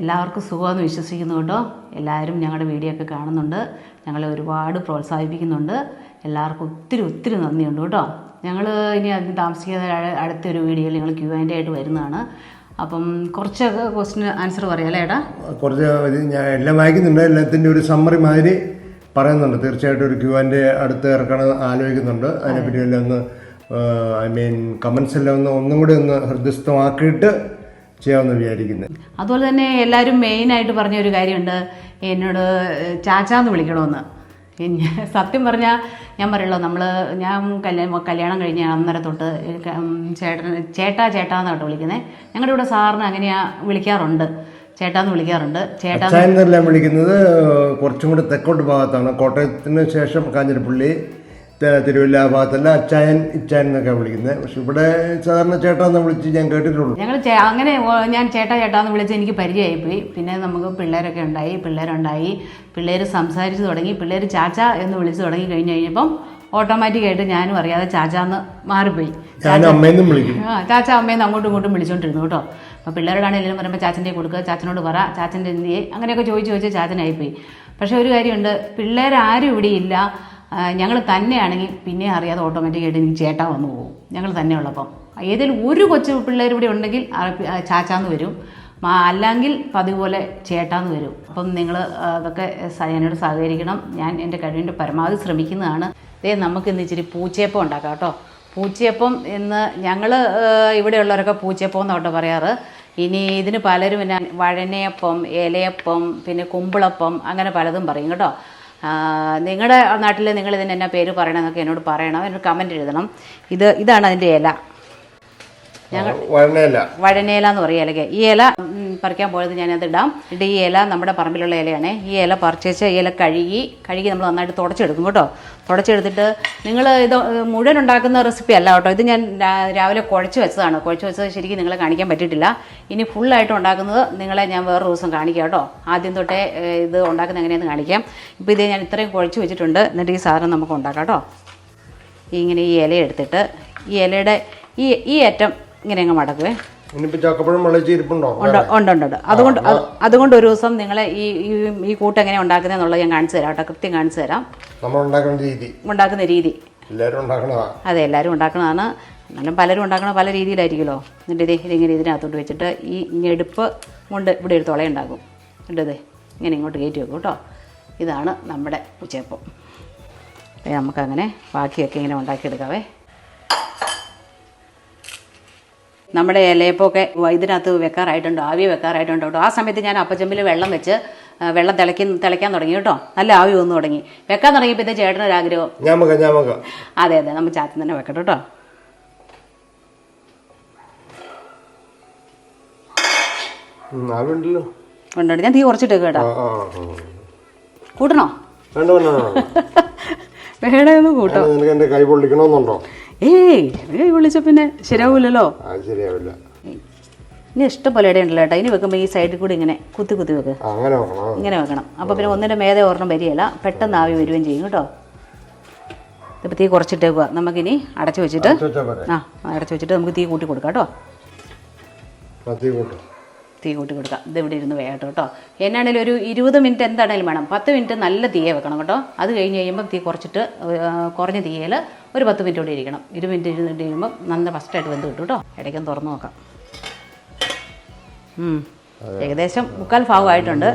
എല്ലാവർക്കും സുഖമെന്ന് വിശ്വസിക്കുന്നു കേട്ടോ. എല്ലാവരും ഞങ്ങളുടെ വീഡിയോ ഒക്കെ കാണുന്നുണ്ട്. ഞങ്ങളെ ഒരുപാട് പ്രോത്സാഹിപ്പിക്കുന്നുണ്ട്. എല്ലാവർക്കും ഒത്തിരി ഒത്തിരി നന്ദിയുണ്ട് കേട്ടോ. ഞങ്ങൾ ഇനി അതിന് താമസിക്കാതെ അടുത്തൊരു വീഡിയോയിൽ ഞങ്ങൾ ക്യൂ ആൻഡ് ആയിട്ട് വരുന്നതാണ്. അപ്പം കുറച്ചൊക്കെ ക്വസ്റ്റിന് ആൻസർ പറയാം അല്ലേ ഏട്ടാ? കുറച്ച് ഞാൻ എല്ലാം വായിക്കുന്നുണ്ട്. എല്ലാത്തിന്റെ ഒരു സമ്മറി മാതിരി പറയുന്നുണ്ട്. തീർച്ചയായിട്ടും ഒരു ക്യൂ ആൻഡ് അടുത്ത് ഇറക്കണം ആലോചിക്കുന്നുണ്ട്. അതിനെപ്പറ്റി എല്ലാം ഒന്ന് ഐ മീൻ കമൻസ് എല്ലാം ഒന്ന് ഒന്നും കൂടി ഒന്ന് ഹൃദയസ്ഥമാക്കിയിട്ട് ചെയ്യാമെന്ന് വിചാരിക്കുന്നത് അതുപോലെ തന്നെ എല്ലാവരും മെയിനായിട്ട് പറഞ്ഞ ഒരു കാര്യമുണ്ട്. എന്നോട് ചാച്ചാന്ന് വിളിക്കണമെന്ന് സത്യം പറഞ്ഞാൽ ഞാൻ പറയുള്ളൂ നമ്മൾ ഞാൻ കല്യാണം കല്യാണം കഴിഞ്ഞ അന്നേരം തൊട്ട് ചേട്ടൻ ചേട്ടാ ചേട്ടാന്ന് കേട്ടോ വിളിക്കുന്നത് ഞങ്ങളുടെ ഇവിടെ സാറിന് അങ്ങനെയാ വിളിക്കാറുണ്ട്. ചേട്ടാന്ന് വിളിക്കാറുണ്ട്. ചേട്ടാ വിളിക്കുന്നത് കുറച്ചും കൂടി തെക്കോട്ട് ഭാഗത്താണ്. കോട്ടയത്തിന് ശേഷം കാഞ്ഞിരപ്പള്ളി തിരുവല്ല ഭാഗത്തല്ല അച്ചായൻ ഇച്ചായൻ എന്നൊക്കെ വിളിക്കുന്നത്. പക്ഷെ ഇവിടെ സാധാരണ ചേട്ടാന്ന് വിളിച്ച് ഞാൻ കേട്ടിട്ടുള്ളൂ. ഞങ്ങൾ അങ്ങനെ ഞാൻ ചേട്ടാ ചേട്ടാന്ന് വിളിച്ച് എനിക്ക് പരിചയമായിപ്പോയി പിന്നെ നമുക്ക് പിള്ളേരൊക്കെ ഉണ്ടായി പിള്ളേരുണ്ടായി. പിള്ളേർ സംസാരിച്ച് തുടങ്ങി. പിള്ളേർ ചാച്ച എന്ന് വിളിച്ച് തുടങ്ങി കഴിഞ്ഞ് കഴിഞ്ഞപ്പം ഓട്ടോമാറ്റിക്കായിട്ട് ഞാനും അറിയാതെ ചാച്ചാന്ന് മാറിപ്പോയി. ആ ചാച്ച അമ്മയെന്ന് അങ്ങോട്ടും ഇങ്ങോട്ടും വിളിച്ചോണ്ടിരുന്നു കേട്ടോ. അപ്പോൾ പിള്ളേരോടാണെങ്കിലും പറയുമ്പോൾ ചാച്ചന്റെ കൊടുക്കുക ചാച്ചനോട് പറ ചാച്ചന്റെ എന്ത് ചെയ്യേ അങ്ങനെയൊക്കെ ചോദിച്ച് ചോദിച്ച് ചാച്ചനായിപ്പോയി. പക്ഷേ ഒരു കാര്യമുണ്ട് പിള്ളേരാരും ഇവിടെ ഇല്ല. ഞങ്ങൾ തന്നെയാണെങ്കിൽ പിന്നെ അറിയാതെ ഓട്ടോമാറ്റിക്കായിട്ട് എനിക്ക് ചേട്ടാ വന്നു പോകും. ഞങ്ങൾ തന്നെ ഉള്ളപ്പം ഏതെങ്കിലും ഒരു കൊച്ചു പിള്ളേർ ഇവിടെ ഉണ്ടെങ്കിൽ ചാച്ചാന്ന് വരും. അല്ലെങ്കിൽ പതിവ് പോലെ ചേട്ടാന്ന് വരും. അപ്പം നിങ്ങൾ അതൊക്കെ എന്നോട് സഹകരിക്കണം. ഞാൻ എന്റെ കഴിവിന്റെ പരമാവധി ശ്രമിക്കുന്നതാണ്. ദേ നമുക്ക് ഇന്ന് ഇച്ചിരി പൂച്ചയപ്പം ഉണ്ടാക്കാം കേട്ടോ. പൂച്ചയപ്പം എന്ന് ഞങ്ങൾ ഇവിടെയുള്ളവരൊക്കെ പൂച്ചയപ്പം എന്നോട്ട് പറയാറ്. ഇനി ഇതിന് പലരും പിന്നെ വഴനയപ്പം ഇലയപ്പം പിന്നെ കുമ്പിളപ്പം അങ്ങനെ പലതും പറയും കേട്ടോ. നിങ്ങളുടെ നാട്ടിൽ നിങ്ങൾ ഇതിന് എന്നാ പേര് പറയണമെന്നൊക്കെ എന്നോട് പറയണം. എന്നോട് കമന്റ് എഴുതണം. ഇത് ഇതാണ് അതിന്റെ ഇല. വരണേല വഴനയില എന്ന് പറയും ഇലയ്ക്ക് ഈ ഇല പറിക്കാൻ പോയത് ഞാനത് ഇടാം. ഈ ഇല നമ്മുടെ പറമ്പിലുള്ള ഇലയാണ്. ഈ ഇല പറിച്ചേച്ച് ഈ ഇല കഴുകി കഴുകി നമ്മൾ നന്നായിട്ട് തുടച്ചെടുക്കും കേട്ടോ. തുടച്ചെടുത്തിട്ട് നിങ്ങൾ ഇത് മുഴുവൻ ഉണ്ടാക്കുന്ന റെസിപ്പി അല്ല കേട്ടോ. ഇത് ഞാൻ രാവിലെ കുഴച്ച് വെച്ചതാണ്. കുഴച്ച് വെച്ചത് ശരിക്കും നിങ്ങളെ കാണിക്കാൻ പറ്റിയിട്ടില്ല. ഇനി ഫുള്ളായിട്ട് ഉണ്ടാക്കുന്നത് നിങ്ങളെ ഞാൻ വേറെ ദിവസം കാണിക്കാം കേട്ടോ. ആദ്യം തൊട്ടേ ഇത് ഉണ്ടാക്കുന്ന എങ്ങനെയാണെന്ന് കാണിക്കാം. ഇപ്പോൾ ഇത് ഞാൻ ഇത്രയും കുഴച്ച് വെച്ചിട്ടുണ്ട്. എന്നിട്ട് ഈ സാധനം നമുക്ക് ഉണ്ടാക്കാം കേട്ടോ. ഇങ്ങനെ ഈ ഇല എടുത്തിട്ട് ഈ ഇലയുടെ ഈ ഈ അറ്റം ഇങ്ങനെ അങ്ങ് മടക്കുവേ. ഉണ്ട് ഉണ്ട് ഉണ്ട് അതുകൊണ്ട് അതുകൊണ്ട് ഒരു ദിവസം നിങ്ങളെ ഈ ഈ- കൂട്ട് എങ്ങനെ ഉണ്ടാക്കുന്നതെന്നുള്ളത് ഞാൻ കാണിച്ചു തരാം കേട്ടോ. കൃത്യം കാണിച്ചു തരാം. ഉണ്ടാക്കുന്ന രീതി. അതെ എല്ലാവരും ഉണ്ടാക്കുന്നതാണ് എന്നാലും പലരും ഉണ്ടാക്കണ പല രീതിയിലായിരിക്കുമല്ലോ. എന്നിട്ട് ഇത് ഇതിങ്ങനെ ഇതിനകത്തോട്ട് വെച്ചിട്ട് ഈ ഞെടുപ്പ് കൊണ്ട് ഇവിടെ ഒരു തുളയുണ്ടാകും എന്നിട്ട് ഇതേ? ഇങ്ങനെ ഇങ്ങോട്ട് കയറ്റി വെക്കും കേട്ടോ. ഇതാണ് നമ്മുടെ ഉച്ചയപ്പം. നമുക്കങ്ങനെ ബാക്കിയൊക്കെ ഇങ്ങനെ ഉണ്ടാക്കിയെടുക്കാവേ. നമ്മുടെ ഇലയപ്പമൊക്കെ ഇതിനകത്ത് വെക്കാറായിട്ടുണ്ട് ആവി വെക്കാറായിട്ടുണ്ട് കേട്ടോ. ആ സമയത്ത് ഞാൻ അപ്പച്ചമ്പിൽ വെള്ളം വെച്ച് വെള്ളം തിളക്കി തിളയ്ക്കാൻ തുടങ്ങി കേട്ടോ. നല്ല ആവി വന്നു തുടങ്ങി. വെക്കാൻ തുടങ്ങിയപ്പോൾ ചേട്ടനൊരാഗ്രഹം അതെ അതെ നമ്മൾ ചാത്തി തന്നെ വെക്കട്ടെ കേട്ടോ. ഞാൻ തീ കുറച്ചിട്ട് കേട്ടോ. കൂട്ടണോ? വേണ്ട വേണ്ട വേണ്ട വേണേ കൂട്ടോ നിനക്ക് എന്റെ കൈ പൊള്ളിക്കണമെന്നുണ്ടോ ഏയ് ഏയ് വിളിച്ച പിന്നെ ശരിയാവൂലല്ലോ? അത് ശരിയാവില്ല. ഇനി ഇഷ്ടം പോലെ ഇടയുണ്ടല്ലോ കേട്ടോ. ഇനി വെക്കുമ്പോൾ ഈ സൈഡിൽ കൂടി ഇങ്ങനെ കുത്തി കുത്തി വെക്കുക അങ്ങനെ ഇങ്ങനെ വെക്കണം. അപ്പോൾ പിന്നെ ഒന്നിന്റെ മേതെ ഒരെണ്ണം വരികയില്ല. പെട്ടെന്ന് ആവി വരികയും ചെയ്യും കേട്ടോ. ഇപ്പൊ തീ കുറച്ചിട്ടേക്കുക നമുക്കിനി അടച്ചു വെച്ചിട്ട് ആ അടച്ചു വെച്ചിട്ട് നമുക്ക് തീ കൂട്ടി കൊടുക്കാം കൂട്ടും. തീ കൂട്ടി കൊടുക്കുക ഇത് ഇവിടെ ഇരുന്ന് വേകട്ടോ കേട്ടോ. എന്നാണേലും ഒരു ഇരുപത് മിനിറ്റ് എന്താണേലും വേണം. പത്ത് മിനിറ്റ് നല്ല തീയെ വെക്കണം കേട്ടോ. അത് കഴിഞ്ഞ് കഴിയുമ്പോൾ തീ കുറച്ചിട്ട് കുറഞ്ഞ തീയിൽ ഒരു പത്ത് മിനിറ്റ് കൂടി ഇരിക്കണം. ഇരുപത് മിനിറ്റ് ഇരുന്നിട്ട് കഴിയുമ്പോൾ നല്ല ഫസ്റ്റായിട്ട് വെന്ത് കിട്ടും കേട്ടോ. ഇടയ്ക്കൊന്ന് തുറന്ന് നോക്കാം. ഏകദേശം മുക്കാൽ ഭാഗമായിട്ടുണ്ട്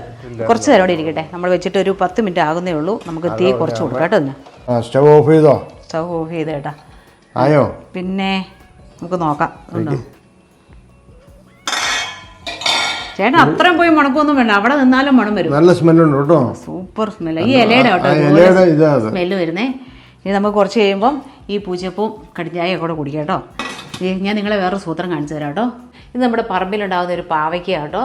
കുറച്ച് നേരം കൂടി ഇരിക്കട്ടെ. നമ്മൾ വെച്ചിട്ട് ഒരു പത്ത് മിനിറ്റ് ആകുന്നേ ഉള്ളൂ. നമുക്ക് തീ കുറച്ച് കൊടുക്കാം കേട്ടോ സ്റ്റവ് ഓഫ് ചെയ്തോ? സ്റ്റവ് ഓഫ് ചെയ്തേട്ടാ. ആയോ? പിന്നെ നമുക്ക് നോക്കാം. ഉണ്ടോ? ചേട്ടാ അത്രയും പോയി മണക്കൊന്നും വേണ്ട. അവിടെ നിന്നാലും മണം വരും. നല്ല സ്മെല്ലുണ്ട് കേട്ടോ. Super smell. ഈ ഇലയുടെ കേട്ടോ സ്മെൽ സ്മെല്ല് വരുന്നേ. ഇനി നമുക്ക് കുറച്ച് കഴിയുമ്പം ഈ പൂച്ചപ്പും കടിഞ്ഞായ കൂടെ കുടിക്കാം കേട്ടോ. ഈ ഞാൻ നിങ്ങളെ വേറെ സൂത്രം കാണിച്ചു തരാം കേട്ടോ. ഇത് നമ്മുടെ പറമ്പിലുണ്ടാകുന്ന ഒരു പാവയ്ക്ക കേട്ടോ.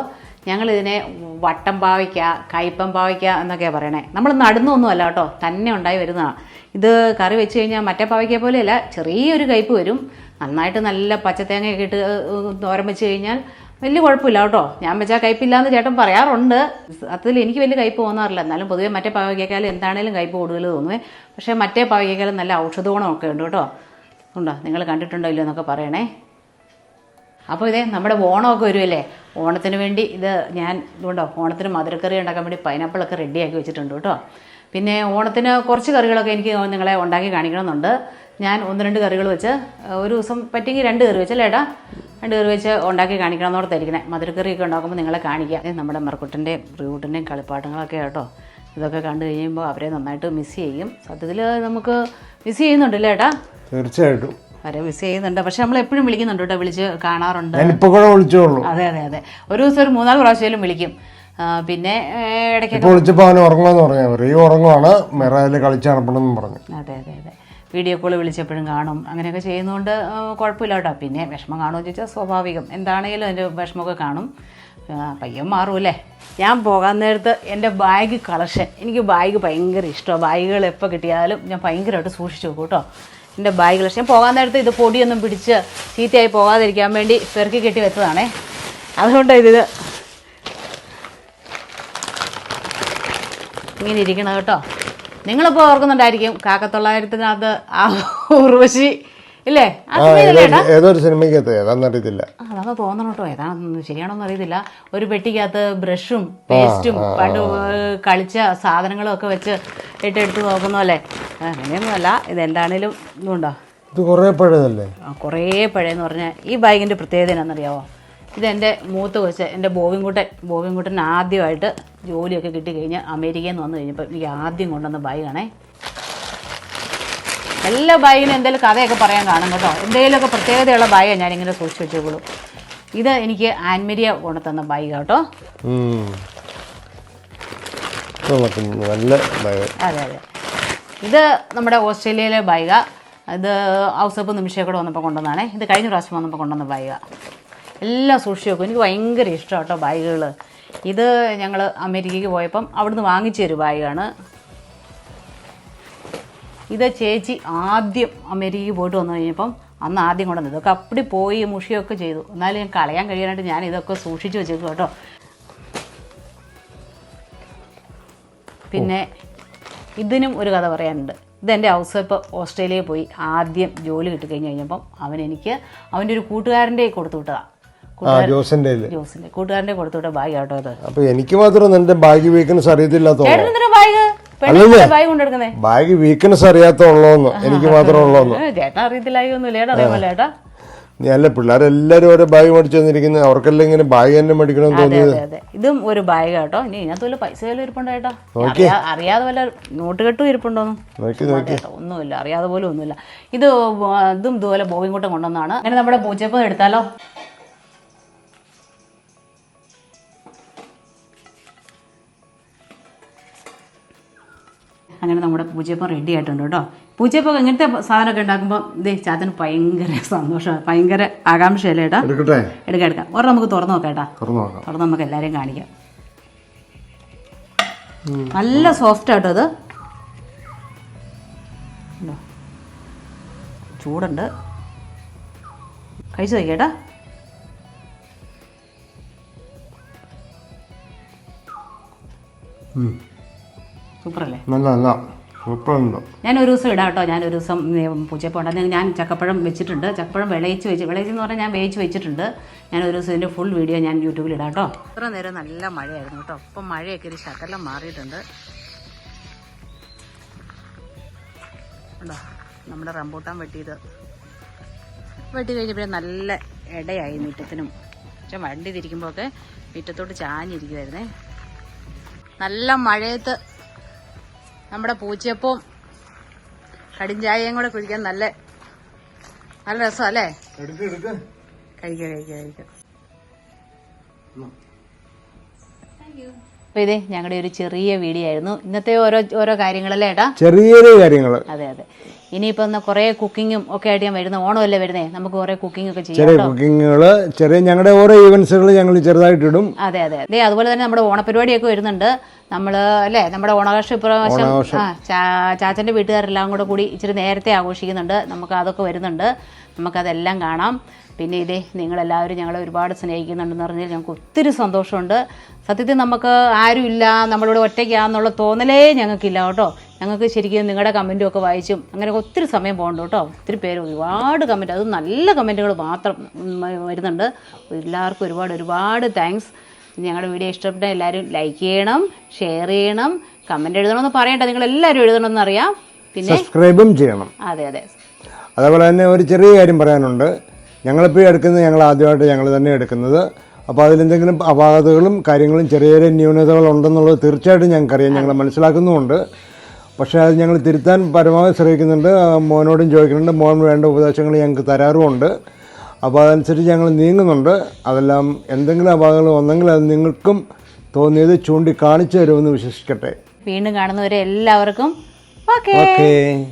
ഞങ്ങളിതിനെ വട്ടം പാവയ്ക്ക കയ്പം പാവയ്ക്ക എന്നൊക്കെയാണ് പറയണേ. നമ്മൾ നടുന്നൊന്നും അല്ല കേട്ടോ. തന്നെ ഉണ്ടായി വരുന്നതാണ് ഇത് കറി വെച്ച് കഴിഞ്ഞാൽ മറ്റേ പാവയ്ക്ക പോലെയല്ല ചെറിയൊരു കയ്പ് വരും. നന്നായിട്ട് നല്ല പച്ചത്തേങ്ങയൊക്കെ ഇട്ട് തോരൻ വെച്ച് കഴിഞ്ഞാൽ വലിയ കുഴപ്പമില്ല കേട്ടോ. ഞാൻ വെച്ചാൽ കയ്പില്ലാന്ന് ചേട്ടൻ പറയാറുണ്ട്. അതിൽ എനിക്ക് വലിയ കയ്പ് തോന്നാറില്ല. എന്നാലും പൊതുവേ മറ്റേ പാവയ്ക്കാലും എന്താണേലും കയ്പ് കൂടുതൽ തോന്നുവേ. പക്ഷേ മറ്റേ പാവയ്ക്കാലും നല്ല ഔഷധ ഗുണമൊക്കെ ഉണ്ട് കേട്ടോ. ഉണ്ടോ? നിങ്ങൾ കണ്ടിട്ടുണ്ടോ ഇല്ലയോ എന്നൊക്കെ പറയണേ. അപ്പോൾ ഇതേ നമ്മുടെ ഓണമൊക്കെ വരുമല്ലേ ഓണത്തിന് വേണ്ടി ഇത് ഞാൻ ഇതുകൊണ്ടോ ഓണത്തിന് മധുരക്കറി ഉണ്ടാക്കാൻ വേണ്ടി പൈനാപ്പിളൊക്കെ റെഡിയാക്കി വെച്ചിട്ടുണ്ട് കേട്ടോ. പിന്നെ ഓണത്തിന് കുറച്ച് കറികളൊക്കെ എനിക്ക് നിങ്ങളെ ഉണ്ടാക്കി കാണിക്കണമെന്നുണ്ട്. ഞാൻ ഒന്ന് രണ്ട് കറികൾ വെച്ച് ഒരു ദിവസം പറ്റിയെങ്കിൽ രണ്ട് കറി വെച്ചല്ലേ ഏട്ടാ? രണ്ട് കറി വെച്ച് ഉണ്ടാക്കി കാണിക്കണമെന്നോർത്തായിരിക്കണേ മധുരക്കറിയൊക്കെ ഉണ്ടാക്കുമ്പോൾ നിങ്ങളെ കാണിക്കാം. ഇത് നമ്മുടെ മെറക്കുട്ടന്റെയും പ്രിയൂട്ടിന്റെയും കളിപ്പാട്ടങ്ങളൊക്കെ കേട്ടോ. ഇതൊക്കെ കണ്ടു കഴിയുമ്പോൾ അവരെ നന്നായിട്ട് മിസ് ചെയ്യും. സത്യത്തിൽ നമുക്ക് മിസ് ചെയ്യുന്നുണ്ടല്ലേ ഏട്ടാ? തീർച്ചയായിട്ടും. അവരെ മിസ് ചെയ്യുന്നുണ്ട്. പക്ഷെ നമ്മൾ എപ്പോഴും വിളിക്കുന്നുണ്ട് കേട്ടോ വിളിച്ച് കാണാറുണ്ട്. അതെ അതെ അതെ. ഒരു ദിവസം ഒരു മൂന്നാൽ പ്രാവശ്യം വിളിക്കും. പിന്നെ ഇടയ്ക്ക് ഇടയ്ക്കൊക്കെ ഇപ്പോൾ വിളിച്ചപ്പോൾ അവന് ഉറങ്ങുമെന്ന് പറഞ്ഞു. റീ ഉറങ്ങുവാണ്. മെറയിൽ കളിച്ച് നടപ്പണമെന്ന് പറഞ്ഞു. അതെ അതെ അതെ. വീഡിയോ കോൾ വിളിച്ചപ്പോഴും കാണും. അങ്ങനെയൊക്കെ ചെയ്യുന്നതുകൊണ്ട് കുഴപ്പമില്ല കേട്ടോ പിന്നെ വിഷമം കാണുമെന്ന് ചോദിച്ചാൽ സ്വാഭാവികം. എന്താണെങ്കിലും അതിന്റെ വിഷമമൊക്കെ കാണും. പയ്യൻ മാറുമല്ലേ ഞാൻ പോകാൻ നേരത്ത് എന്റെ ബാഗ് കളക്ഷൻ എനിക്ക് ബാഗ് ഭയങ്കര ഇഷ്ടമാണ് ബാഗുകൾ എപ്പോൾ കിട്ടിയാലും ഞാൻ ഭയങ്കരമായിട്ട് സൂക്ഷിച്ചു വെക്കും കേട്ടോ. എന്റെ ബാഗ് കളക്ഷൻ ഞാൻ പോകാൻ നേരത്ത് ഇത് പൊടിയൊന്നും പിടിച്ച് ചീത്തയായി പോകാതിരിക്കാൻ വേണ്ടി പെറുക്കി കെട്ടി വെച്ചതാണേ. അതുകൊണ്ടാണ് ഇത് ഇങ്ങനെ ഇരിക്കണം കേട്ടോ. നിങ്ങളിപ്പോൾ ഓർക്കുന്നുണ്ടായിരിക്കും കാക്കത്തൊള്ളായിരത്തിനകത്ത് ആ ഉർവശി ഇല്ലേ? ആ ആ സിനിമയിലല്ലേ ഏതോ ഏതോ ഒരു സിനിമയ്ക്കകത്ത് ഏതാണെന്നറിയത്തില്ല ആ, അതൊക്കെ തോന്നണം കേട്ടോ. ഏതാണെന്ന് ശരിയാണോന്ന് അറിയത്തില്ല. ഒരു പെട്ടിക്കകത്ത് ബ്രഷും പേസ്റ്റും പണ്ട് കളിച്ച സാധനങ്ങളും ഒക്കെ വെച്ച് ഇട്ടെടുത്ത് നോക്കുന്ന പോലെ അങ്ങനെയൊന്നുമല്ല. ഇതെന്താണേലും ഇതുണ്ടോ? ഇത് കുറേ പഴയതല്ലേ? ആ, കുറേ പഴയെന്ന് പറഞ്ഞാൽ ഈ ബാഗിന്റെ പ്രത്യേകത എന്നാണെന്നറിയാമോ ഇതെന്റെ മൂത്ത കൊച്ച് എന്റെ ബോവിൻകുട്ടൻ. ബോവിൻകുട്ടൻ ആദ്യമായിട്ട് ജോലിയൊക്കെ കിട്ടിക്കഴിഞ്ഞ് അമേരിക്കയിൽ നിന്ന് വന്നു കഴിഞ്ഞപ്പോൾ എനിക്ക് ആദ്യം കൊണ്ടുവന്ന ബാഗാണേ എല്ലാ ബാഗിനും എന്തെങ്കിലും കഥയൊക്കെ പറയാൻ കാണും കേട്ടോ. എന്തെങ്കിലുമൊക്കെ പ്രത്യേകതയുള്ള ബാഗാണ് ഞാനിങ്ങനെ സൂക്ഷിച്ച് വെച്ചേക്കുള്ളൂ. ഇത് എനിക്ക് ആൻമരിയ കൊണ്ടു തന്ന ബാഗ് കേട്ടോ. നല്ല അതെ അതെ. ഇത് നമ്മുടെ ഓസ്ട്രേലിയയിലെ ബൈഗ ഇത് ഔസപ്പ് നിമിഷമൊക്കെ വന്നപ്പോൾ കൊണ്ടുവന്നാണേ ഇത് കഴിഞ്ഞ പ്രാവശ്യം വന്നപ്പോൾ കൊണ്ടുവന്ന ബൈഗ എല്ലാം സൂക്ഷിച്ച് വെക്കും. എനിക്ക് ഭയങ്കര ഇഷ്ടമാണ് കേട്ടോ ബാഗുകൾ ഇത് ഞങ്ങൾ അമേരിക്കയ്ക്ക് പോയപ്പം അവിടുന്ന് വാങ്ങിച്ച ഒരു ബാഗാണ്. ഇത് ചേച്ചി ആദ്യം അമേരിക്കയ്ക്ക് പോയിട്ട് വന്നു കഴിഞ്ഞപ്പം അന്ന് ആദ്യം കൊണ്ടുവന്നത് ഇതൊക്കെ അപ്പടി പോയി മുഷിയൊക്കെ ചെയ്തു. എന്നാലും ഞാൻ കളയാൻ കഴിയാനായിട്ട് ഞാൻ ഇതൊക്കെ സൂക്ഷിച്ചു വെച്ചേക്കും കേട്ടോ. പിന്നെ ഇതിനും ഒരു കഥ പറയാനുണ്ട്. ഇതെന്റെ ഹൗസ് വൈഫ് ഓസ്ട്രേലിയയിൽ പോയി ആദ്യം ജോലി കിട്ടിക്കഴിഞ്ഞ് കഴിഞ്ഞപ്പം അവൻ എനിക്ക് അവന്റെ ഒരു കൂട്ടുകാരന്റെ കൊടുത്തു വിട്ടതാണ് ആ ജോസിന്റെ കൂട്ടുകാരന്റെ കൂട്ടുകാരന്റെ കൊടുത്തു വിട്ട ബാഗ് ആട്ടോ അത്. അപ്പൊ എനിക്ക് മാത്രം എന്റെ ബാഗ് വീക്ക്നെസ് എന്തിനാ ബാഗ് ബാഗ് വീക്ക്നെസ് അറിയാത്തുള്ളൂന്ന് എനിക്ക് മാത്രം ഉള്ളോന്ന്. ചേട്ടൻ നീ അല്ല പിള്ളേരെല്ലാരും ഓരോ ബാഗ് മേടിച്ചു വന്നിരിക്കുന്നത് അവർക്കെല്ലാം ഇങ്ങനെ ബാഗ് തന്നെ മേടിക്കണം തോന്നിയത്. ഇതും ഒരു ബാഗ് കേട്ടോ ഇനി ഇതിനകത്ത് വല്ല പൈസ വല്ല ഇരിപ്പുണ്ടോ കേട്ടോ അറിയാതെ വല്ല നോട്ട് കെട്ടും ഇരിപ്പുണ്ടോന്ന് ഒന്നുമില്ല. അറിയാതെ പോലും ഒന്നുമില്ല. ഇത് ഇതും ഇതുപോലെ ബോബിൻകുട്ടം കൊണ്ടുവന്നാണ് അങ്ങനെ നമ്മുടെ പൂച്ചപ്പം എടുത്താലോ? അങ്ങനെ നമ്മുടെ പൂജയപ്പം റെഡി ആയിട്ടുണ്ട് കേട്ടോ. പൂജയപ്പം ഇങ്ങനത്തെ സാധനമൊക്കെ ഉണ്ടാക്കുമ്പോൾ ഇതേ ചാത്തന് ഭയങ്കര സന്തോഷമാണ് ഭയങ്കര ആകാംക്ഷയല്ലേ ഏട്ടാ? എടുക്കാം എടുക്കാം. ഒരെണ്ണം നമുക്ക് തുറന്നു നോക്കാം ഏട്ടാ. തുറന്നു നമുക്ക് എല്ലാവരെയും കാണിക്കാം. നല്ല സോഫ്റ്റ് ആട്ടോ ഉണ്ടോ? ചൂടുണ്ട്. കഴിച്ചു നോക്കിയേട്ടാ സൂപ്പറല്ലേ? നല്ല നല്ല. ഞാൻ ഒരു ദിവസം ഇടാം കേട്ടോ ഞാൻ ഒരു ദിവസം പൂച്ചപ്പം ഉണ്ടായിരുന്നു ഞാൻ ചക്കപ്പഴം വെച്ചിട്ടുണ്ട്. ചക്കപ്പഴം വിളയിച്ച് വെച്ച് വിളയിച്ച് എന്ന് പറഞ്ഞാൽ ഞാൻ വേവിച്ച് വെച്ചിട്ടുണ്ട്. ഞാൻ ഒരു ദിവസം ഇതിന്റെ ഫുൾ വീഡിയോ ഞാൻ യൂട്യൂബിൽ ഇടാം കേട്ടോ ഇത്ര നേരം നല്ല മഴയായിരുന്നു കേട്ടോ. ഇപ്പം മഴയൊക്കെ ഒരു ശകലം മാറിയിട്ടുണ്ട്. ഉണ്ടോ? നമ്മുടെ റംബൂട്ടാൻ വെട്ടിയത്. വെട്ടി കഴിഞ്ഞപ്പോൾ നല്ല ഇടയായി മുറ്റത്തിനും. പക്ഷെ വണ്ടി തിരിക്കുമ്പോഴൊക്കെ മുറ്റത്തോട്ട് ചാഞ്ഞിരിക്കുമായിരുന്നേ നല്ല മഴയത്ത് നമ്മുടെ പൂച്ചയപ്പവും കടിഞ്ചായയും കൂടെ കുടിക്കാൻ നല്ല നല്ല രസമല്ലേ അല്ലേ? എടുക്ക കഴിക്കാം കഴിക്കാം കഴിക്കാം. അപ്പോൾ ഇതേ ഞങ്ങളുടെ ഒരു ചെറിയ വീഡിയോ ആയിരുന്നു. ഇന്നത്തെ ഓരോ ഓരോ കാര്യങ്ങളല്ലേ ഏട്ടാ? ചെറിയ ചെറിയ കാര്യങ്ങൾ. അതെ അതെ. ഇനിയിപ്പോൾ എന്നാ കുറേ കുക്കിങ്ങും ഒക്കെ ആയിട്ട് ഞാൻ വരുന്നത് ഓണമല്ലേ വരുന്നേ? നമുക്ക് കുറേ കുക്കിംഗ് ഒക്കെ ചെയ്യാം ചെറിയ കുക്കിങ്ങുകൾ ചെറിയ ഞങ്ങളുടെ ഓരോ ഈവൻസുകൾ ഞങ്ങൾ ചെറുതായിട്ടിടും അതെ അതെ അതെ. അതുപോലെ തന്നെ നമ്മുടെ ഓണപരിപാടിയൊക്കെ വരുന്നുണ്ട്. നമ്മൾ അല്ലേ? നമ്മുടെ ഓണാഘോഷം ഇപ്രാവശ്യം ആ ചാ- ചാച്ചന്റെ വീട്ടുകാരെല്ലാം കൂടെ കൂടി ഇച്ചിരി നേരത്തെ ആഘോഷിക്കുന്നുണ്ട്. നമുക്ക് അതൊക്കെ വരുന്നുണ്ട്. നമുക്കതെല്ലാം കാണാം. പിന്നെ ഇതേ നിങ്ങളെല്ലാവരും ഞങ്ങളെ ഒരുപാട് സ്നേഹിക്കുന്നുണ്ടെന്ന് പറഞ്ഞാൽ ഞങ്ങൾക്ക് ഒത്തിരി സന്തോഷമുണ്ട്. സത്യത്തിൽ നമുക്ക് ആരുമില്ല നമ്മളിവിടെ ഒറ്റയ്ക്കാന്നുള്ള തോന്നലേ ഞങ്ങൾക്കില്ല കേട്ടോ. ഞങ്ങൾക്ക് ശരിക്കും നിങ്ങളുടെ കമന്റും ഒക്കെ വായിച്ചും അങ്ങനെ ഒത്തിരി സമയം പോകണ്ട കേട്ടോ. ഒത്തിരി പേര് ഒരുപാട് കമന്റ് അത് നല്ല കമന്റുകൾ മാത്രം വരുന്നുണ്ട്. എല്ലാവർക്കും ഒരുപാട് ഒരുപാട് താങ്ക്സ് ഞങ്ങളുടെ വീഡിയോ ഇഷ്ടപ്പെട്ട എല്ലാവരും ലൈക്ക് ചെയ്യണം ഷെയർ ചെയ്യണം കമന്റ് എഴുതണമെന്ന് പറയണ്ട. നിങ്ങൾ എല്ലാവരും എഴുതണമെന്ന് അറിയാം. പിന്നെ സബ്സ്ക്രൈബും ചെയ്യണം. അതെ അതെ. അതേപോലെ തന്നെ ഒരു ചെറിയ കാര്യം പറയാനുണ്ട്. ഞങ്ങളിപ്പോൾ എടുക്കുന്നത് ഞങ്ങൾ ആദ്യമായിട്ട് ഞങ്ങൾ തന്നെ എടുക്കുന്നത്. അപ്പോൾ അതിലെന്തെങ്കിലും അപാകതകളും കാര്യങ്ങളും ചെറിയ ചെറിയ ന്യൂനതകൾ ഉണ്ടെന്നുള്ളത് തീർച്ചയായിട്ടും ഞങ്ങൾക്കറിയാം. ഞങ്ങൾ മനസ്സിലാക്കുന്നുമുണ്ട്. പക്ഷേ അത് ഞങ്ങൾ തിരുത്താൻ പരമാവധി ശ്രമിക്കുന്നുണ്ട്. മോനോടും ചോദിക്കുന്നുണ്ട് മോൻ വേണ്ട ഉപദേശങ്ങൾ ഞങ്ങൾക്ക് തരാറുമുണ്ട്. അപ്പോൾ അതനുസരിച്ച് ഞങ്ങൾ നീങ്ങുന്നുണ്ട്. അതെല്ലാം എന്തെങ്കിലും അപാകതകൾ വന്നെങ്കിൽ അത് നിങ്ങൾക്കും തോന്നിയത് ചൂണ്ടിക്കാണിച്ചു തരുമെന്ന് വിശ്വസിക്കട്ടെ. വീണ്ടും കാണുന്നവരെ എല്ലാവർക്കും ഓക്കേ.